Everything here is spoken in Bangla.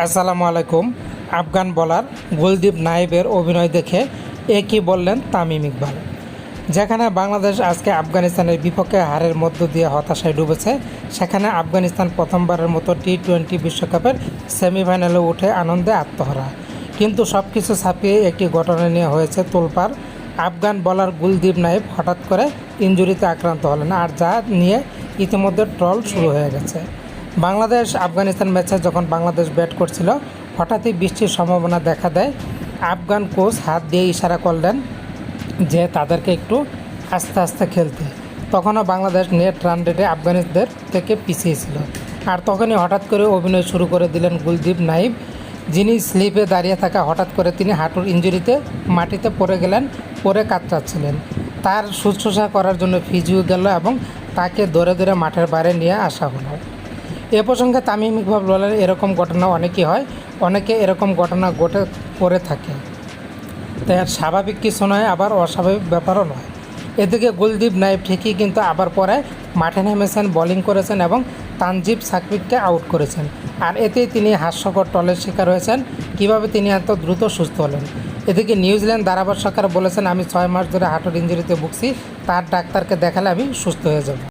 আসসালামু আলাইকুম। আফগান বলার গুলদীপ নাইবের অভিনয় দেখে একই বললেন তামিম ইকবাল। যেখানে বাংলাদেশ আজকে আফগানিস্তানের বিপক্ষে হারের মধ্য দিয়ে হতাশায় ডুবেছে, সেখানে আফগানিস্তান প্রথমবারের মতো টি টোয়েন্টি বিশ্বকাপের সেমিফাইনালে উঠে আনন্দে আত্মহারা। কিন্তু সব কিছু ছাপিয়ে একটি ঘটনা নিয়ে হয়েছে তোলপাড়। আফগান বলার গুলদীপ নাইব হঠাৎ করে ইঞ্জুরিতে আক্রান্ত হলেন, আর যা নিয়ে ইতিমধ্যে ট্রল শুরু হয়ে গেছে। বাংলাদেশ, আফগানিস্তান ম্যাচে যখন বাংলাদেশ ব্যাট করছিল, হঠাৎই বৃষ্টির সম্ভাবনা দেখা দেয়। আফগান কোচ হাত দিয়ে ইশারা করলেন যে তাদেরকে একটু আস্তে আস্তে খেলতে। তখনও বাংলাদেশ নেট রান রেটে আফগানিস্তানদের থেকে পিছিয়ে ছিল। আর তখনই হঠাৎ করে অভিনয় শুরু করে দিলেন গুলদীপ নাইব যিনি স্লিপে দাঁড়িয়ে থাকা হঠাৎ করে তিনি হাঁটুর ইঞ্জুরিতে মাটিতে পড়ে গেলেন, পরে কাতরাচ্ছিলেন। তার শুশ্রূষা করার জন্য ফিজিও গেল এবং তাকে ধরে ধরে মাঠের বাইরে নিয়ে আসা হলো। এ প্রসঙ্গে তামিম ইকবাল বলেন, এরকম ঘটনা অনেকই হয়, অনেকে এরকম ঘটনা ঘটে, করে থাকে। তাই আর স্বাভাবিক কিছু নয়, আবার অস্বাভাবিক ব্যাপারও নয়। এদিকে গুলদীপ নাইব ঠিকই কিন্তু আবার পরে মাঠে নেমেছেন বোলিং করেছেন এবং তানজিব সাকরিককে আউট করেছেন। আর এতেই তিনি হাস্যকর টলের শিকার হয়েছেন। কীভাবে তিনি এত দ্রুত সুস্থ হলেন? এদিকে নিউজিল্যান্ড ধারাভাষ্যকার বলেছেন, আমি ছয় মাস ধরে হাঁটুর ইঞ্জুরিতে ভুগছি, তার ডাক্তারকে দেখালে আমি সুস্থ হয়ে যাব।